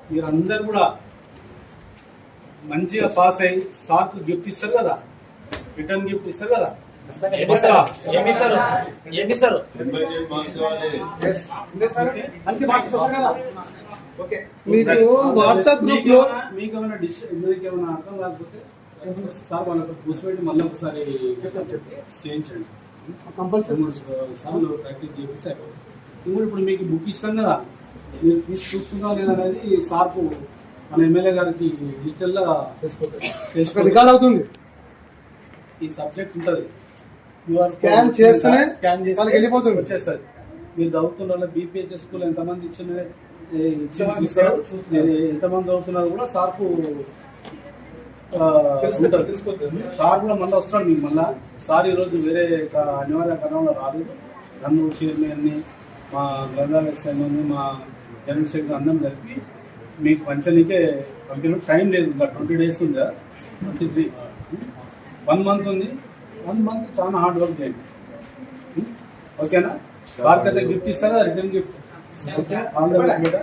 మీరందరూ కూడా మంచిగా పాస్ అయ్యి సార్కు గిఫ్ట్ ఇస్తారు కదా రిటర్న్ గిఫ్ట్ ఇస్తారు కదా మీకు వాట్సాప్ గ్రూప్లో మీకేమైనా- మీకేమైనా డిష్ మీకు ఏమైనా అర్థం కాకపోతే సార్ వాళ్ళకి కూర్చోబెట్టి మళ్ళీ ఒకసారి చేయించండి కంపల్సరీ ప్రాక్టీస్ చేపిస్తారు ఇప్పుడు ఇప్పుడు మీకు బుక్ ఇస్తాం కదా మీరు తీసి చూస్తున్నా లేదా అనేది సార్కు మన ఎమ్మెల్యే గారికి డిజిటల్గా ఇక్కడ రికార్డ్ అవుతుంది. ఈ సబ్జెక్ట్ ఉంటది. Scan చేస్తేనే స్కాన్ వాళ్ళకి వెళ్ళిపోతుంది. వచ్చేస్తుంది. మీరు చదువుతున్న బీపీహెచ్ఎస్ స్కూల్ ఎంతమంది ఇచ్చిన ఎంతమంది చదువుతున్నారు కూడా సార్కు. సార్ కూడా మళ్ళీ వస్తాడు మీకు మళ్ళా సార్ ఈరోజు వేరే అనివార్య కారణంలో రాలేదు. నన్ను చైర్మన్ని మా గ్రంథాలయ సైన్యాన్ని మా జనరల్ సెక్రటరీ అందరం కలిపి మీకు పంచనికే పంపిన టైం లేదు ఇంకా ట్వంటీ డేస్ ఉందా? Twenty three. వన్ మంత్ ఉంది. వన్ మంత్ చాలా హార్డ్ వర్క్ చేయండి. ఓకేనా? వారికి గిఫ్ట్ ఇస్తారా? Return gift? Okay. All the best